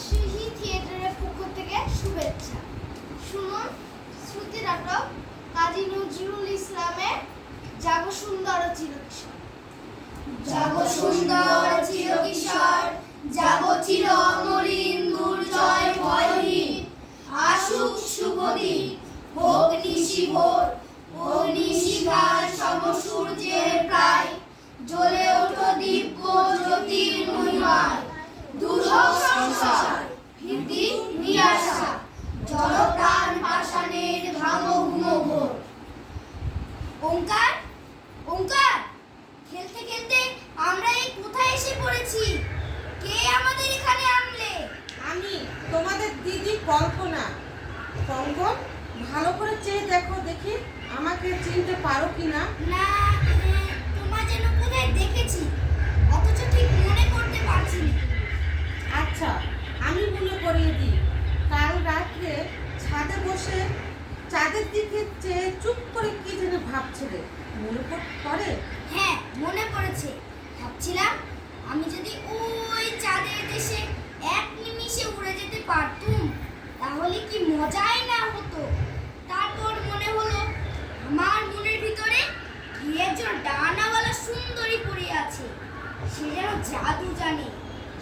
রাজশাহী থিয়েটারের পক্ষ থেকে শুভেচ্ছা। শুনুন শ্রুতি নাটক, কাজী নজরুল ইসলামের জাগো সুন্দর চিরকিশোর। জাগো সুন্দর চিরকিশোর জাগো চির অমরিন দুর্জয় ভয়হীন। আসুক শুভদিন হোক নিশিভোর অগ্নিশিখার সম সূর্যের প্রায়। জ্বলে ওঠো দিব্য জলপ্রাণ পাষাণের ভাঙো ঘুমঘোর ওঙ্কার ওঙ্কার খেলতে খেলতে আমরা এই কোথায় এসে পড়েছি? কে আমাদের এখানে আনলে? আমি তোমাদের দিদি কল্পনা। কঙ্কন ভালো করে চেয়ে দেখো দেখি আমাকে চিনতে পারো কিনা। না উম, তোমার যেন কোথায় দেখেছি অথচ ঠিক মনে করতে পারছি না আচ্ছা আমি মনে করিয়ে দিই কাল রাত্রে ছাদে বসে চাঁদের দিকে চেয়ে চুপ করে কি যেন ভাবছিলে মনে পড়- হ্যাঁ মনে পড়েছে। ভাবছিলাম আমি যদি ওই চাঁদের দেশে এক নিমিষে উড়ে যেতে পারতুম তাহলে কি মজাই না হতো? তারপর মনে হলো আমার মনের ভিতরে কি একজন ডানাওয়ালা সুন্দরী পড়ে আছে। সে যেন জাদু জানে।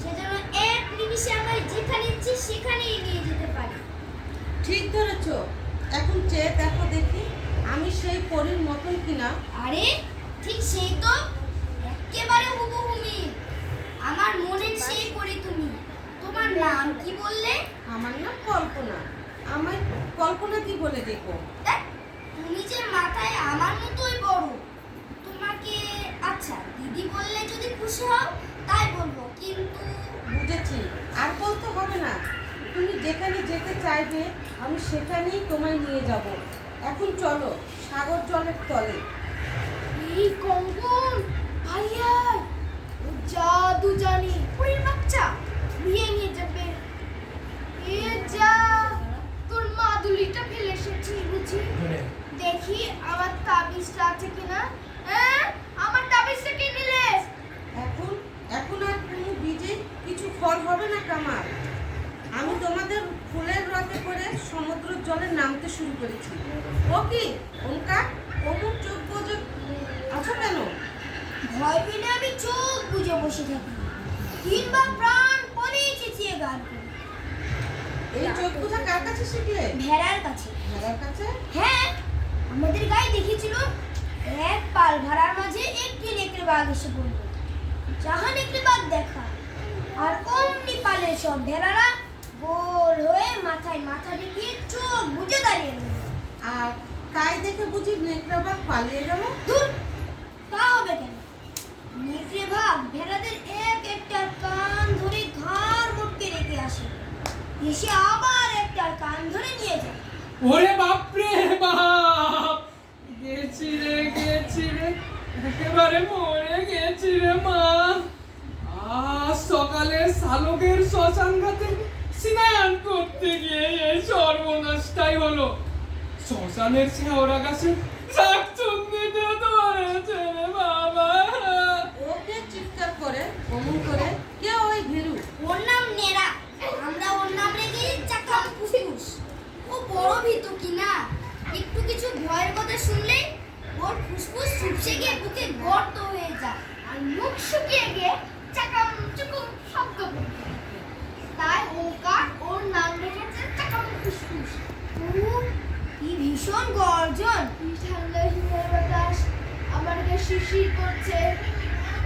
সে যেন এক নিমিষে আমায় যেখানে ইচ্ছে সেখানেই নিয়ে যেতে পারে। ঠিক ধরেছ। এখন চেয়ে দেখো দেখি আমি সেই পরীর মতন কিনা আরে ঠিক সেই তো। একেবারে হুবহু মিল আমার মনের সেই পরি তুমি। তোমার নাম কি বললে? আমার নাম কল্পনা। আমার কল্পনা কি বলে দেখ, তুমি যে মাথায় আমার মতোই বড় তোমাকে আচ্ছা দিদি বললে যদি খুশি হও তাই বলব। কিন্তু বুঝেছি। আর বলতে হবে না। তুমি যেখানে যেতে চাইবে আমি সেখানেই তোমায় নিয়ে যাব। এখন চলো সাগর জলের তলে। এই কঙ্কন ভাইয়া ও জাদু জানি। পুরীর বাচ্চা নিয়ে নিয়ে যাবে। এ যা তোর মাদুলিটা ফেলে এসেছি বুঝি দেখি আমার তাবিজটা আছে কিনা। হ্যাঁ আমার তাবিজটা কি নিলে? এখন এখন আর কোনো বীজে কিছু ফল হবে না কামার আমি তোমাদের ফুলের রথে করে সমুদ্র জলে নামতে শুরু করেছি। ও কি ওনকা অমুক চোখ আছো কেন? ভয় পেলে আমি চোখ বুজে বসে থাকি। কিংবা প্রাণ পরে চেঁচিয়ে গান করি। এই চোখ বোঝা কার কাছে শিখলে? ভেড়ার কাছে। ভেড়ার কাছে? হ্যাঁ আমাদের গায়ে দেখেছিল এক পাল ভাড়ার মাঝে একটি নেকড়ে বাঘ এসে পড়ল। যাহা নেকড়ে বাঘ দেখা আর অমনি পালের সব ভেড়ারা গোল হয়ে মাথায় মাথা রেখে চোখ বুঝে দাঁড়িয়ে আর তাই দেখে বুঝি নেকড়া বাঘ পালিয়ে গেল? তা হবে নেকড়ে বাঘ ভেড়াদের এক একটার কান ধরে ঘাড় মোটকে রেখে আসে। এসে আবার একটার কান ধরে নিয়ে যায়। ওরে বাপরে বাপ! গেছি রে গেছি রে, একেবারে মরে গেছি রে মা। আজ সকালে শালকের শ্মশান ঘাটে স্নান করতে গিয়ে এই সর্বনাশটাই হলো। শ্মশানের শেওড়া গাছে শাক চুন্নিতে ধরেছে রে বাবা ওকে চিৎকার করে অমন করে কে ওই ভীরু ওর নাম নেরা আমরা ওর নাম রেখে চাকাম ফুসফুস ও বড় ভীতু কি না একটু কিছু ভয়ের কথা শুনলে ওর ফুসফুস চুপসে গিয়ে বুকে গর্ত হয়ে যায় আর মুখ শুকিয়ে গিয়ে চাকাম চুকুম শব্দ করবে তাই ওঙ্কার ওর নাম রেখেছে চাকাম ফুসফুস উহ, কি ভীষণ গর্জন এই ঠান্ডা হিমের বাতাস আমার গা শিরশির করছে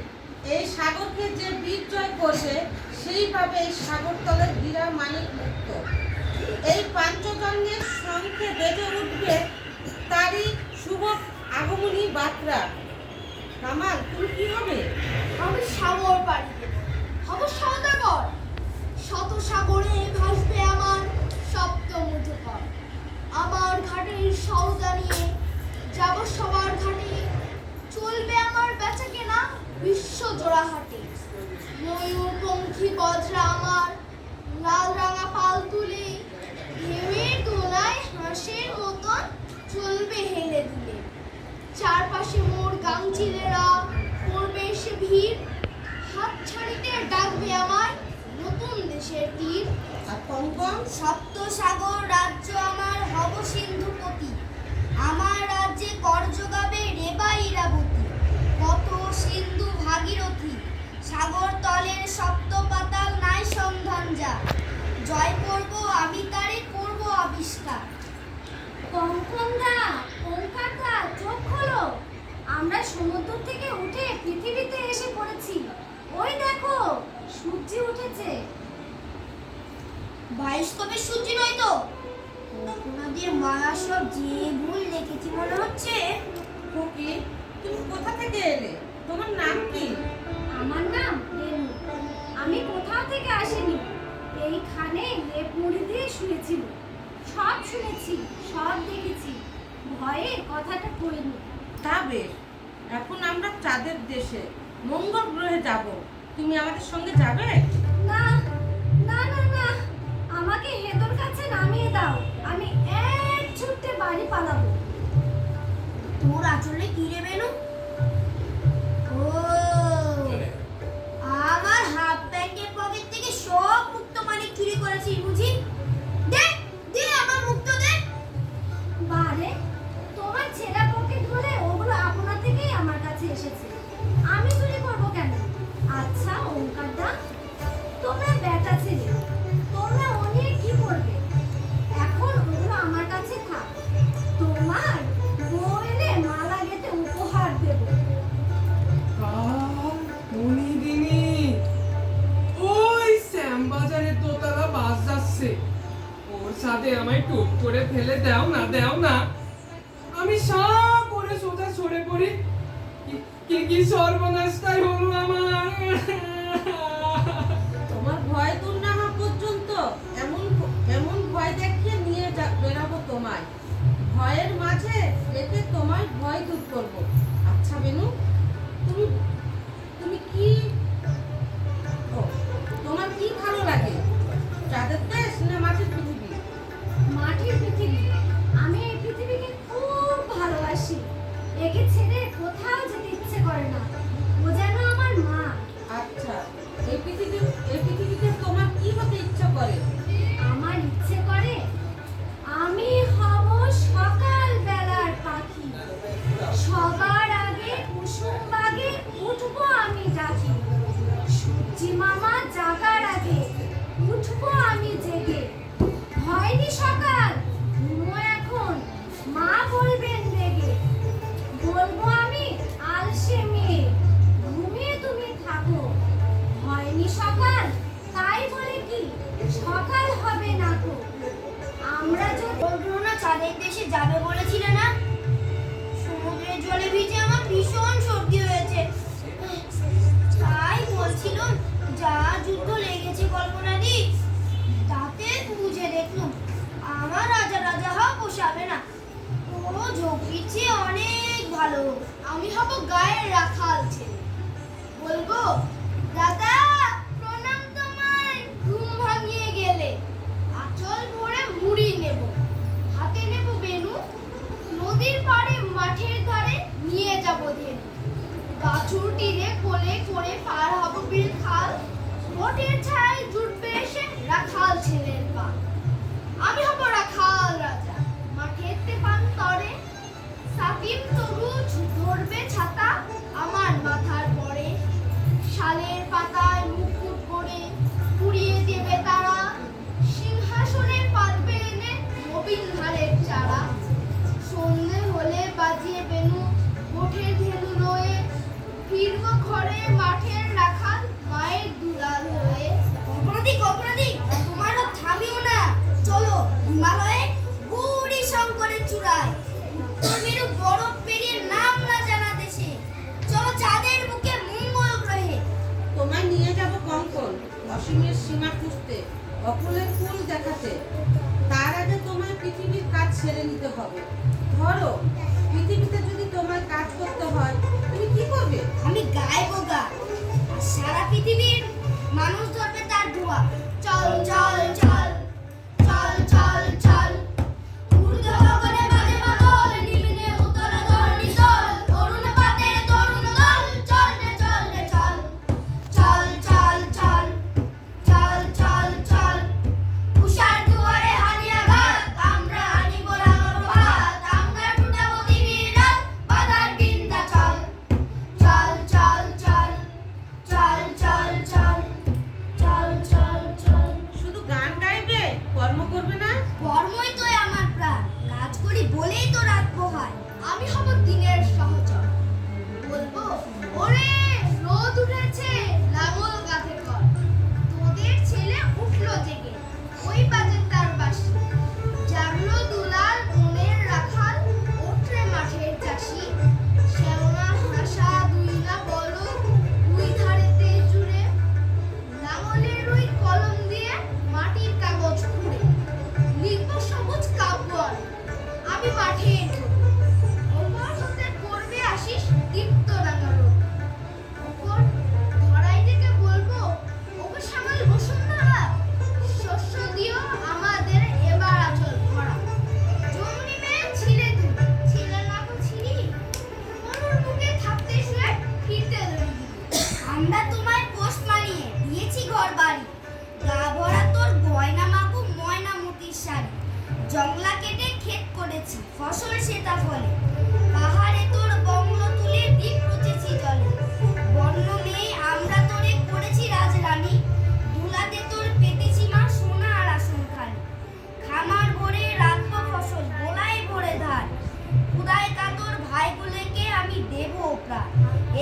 এই সাগরকে যে বীর জয় করবে সেইভাবে এই সাগর তলের হীরা মানিক মুক্ত। এই পাঞ্চজন্যের সঙ্গে বেজে উঠবে তারই শুভ আগমনী বার্তা। কামাল তুমি কি হবে? আমি সাগর দেব। হব সদাগর। শত সাগরে ভাসবে আমার সপ্ত মুঠোকর আমার ঘাটের সওদা নিয়ে যাব সবার ঘাটে চলবে আমার বেচা কেনা বিশ্ব জোড়া হাটে পঙ্খী বজ্রা আমার লাল রাঙা পাল তুলে ঢেউয়ের দোলায় হাঁসের মতন চলবে হেলে দুলে চারপাশে মোর গাংচিলেরা করবে এসে ভিড়। হাত ছাড়িতে ডাকবে আমায় নতুন দেশের তীর। কঙ্কন সপ্ত সাগর রাজ্য আমার হব সিন্ধুপতি। আমার রাজ্যে কর যোগাবে রেবা ইরাবতী। কত সিন্ধু ভাগীরথী সাগর তলের সপ্ত যা জয় করব আমি তারে করব আবিষ্কার। কঙ্কনদা ওঙ্কারদা চোখ খোলো। আমরা সমুদ্র থেকে উঠে পৃথিবীতে এসে পড়েছি। ওই দেখো সূর্য উঠেছে। বায়োস্কোপের সূর্য নয় তো? আপনাদের মায়া সব যে ভুল দেখেছি মনে হচ্ছে? খুকি তুমি কোথা থেকে এলে? তোমার নাম কি? আমার নাম আমি কোথাও থেকে আসিনি। এইখানে লেপ মুড়ি দিয়ে শুয়েছিল সব শুনেছি সব দেখেছি। ভয়ে কথাটা কইনি তা বেশ। এখন আমরা চাঁদের দেশে মঙ্গল গ্রহে যাব। তুমি আমাদের সঙ্গে যাবে? না না সে অনেক ভালো। আমি হব গায়ের রাখাল ছেলে। বলব, দাদা, প্রণাম তোমায়, ঘুম ভাঙিয়ে গেলে। আচল ভরে মুড়ি নেব। হাতে নেব বেনু। নদীর পাড়ে মাঠের ধারে নিয়ে যাব ধেনু। গাছুর তীরে কোলে করে পার হব বিল খাল। ভোটের ছায় জুটবে এসে রাখাল ছেলের পা আছে তার আগে তোমার পৃথিবীর কাজ ছেড়ে নিতে হবে। ধরো দিনের সহচর। বলব ওরে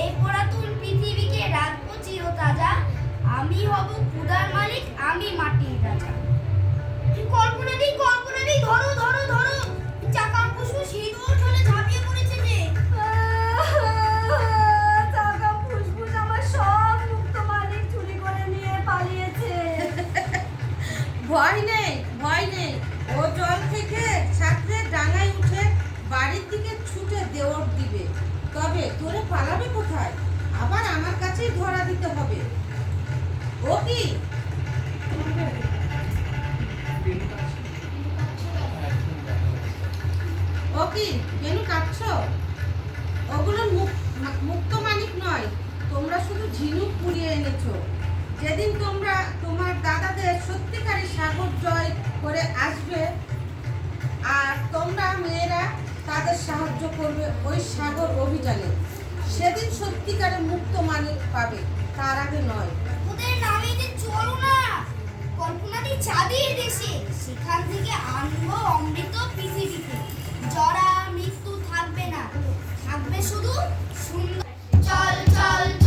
এই পুরাতন পৃথিবীকে রাখব চিরতাজা। আমি হব ক্ষুদার মালিক, আমি মাটির রাজা। কল্পনা নেই কল্পনা নেই ধরো ধরো ধরো। চাকার পশু সিঁদুর ঠলে ঝাঁপিয়ে পড়েছে যে। চাকা সব মুক্ত মালিক চুরি করে নিয়ে পালিয়েছে। ভয় নেই। ধরে পালাবে কোথায়? আবার আমার কাছেই ধরা দিতে হবে। ও কি? ও কি? কেন কাটছ ওগুলো মুক্ত মানিক নয়। তোমরা শুধু ঝিনুক পুড়িয়ে এনেছো। যেদিন তোমরা, তোমার দাদাদের সত্যিকারের সাগর জয় করে আসবে, আর তোমরা মেয়েরা তাদের সাহায্য করবে ওই সাগর অভিযানে। সেদিন সত্যিকারের মুক্ত মানিক পাবে, তার আগে নয়। ওদের নামে যে চলো না কল্পনাতে চাবি দেশে সেখান থেকে আনব অমৃত পৃথিবীতে। জরা মৃত্যু থাকবে না, থাকবে শুধু সুন্দর। চল চল।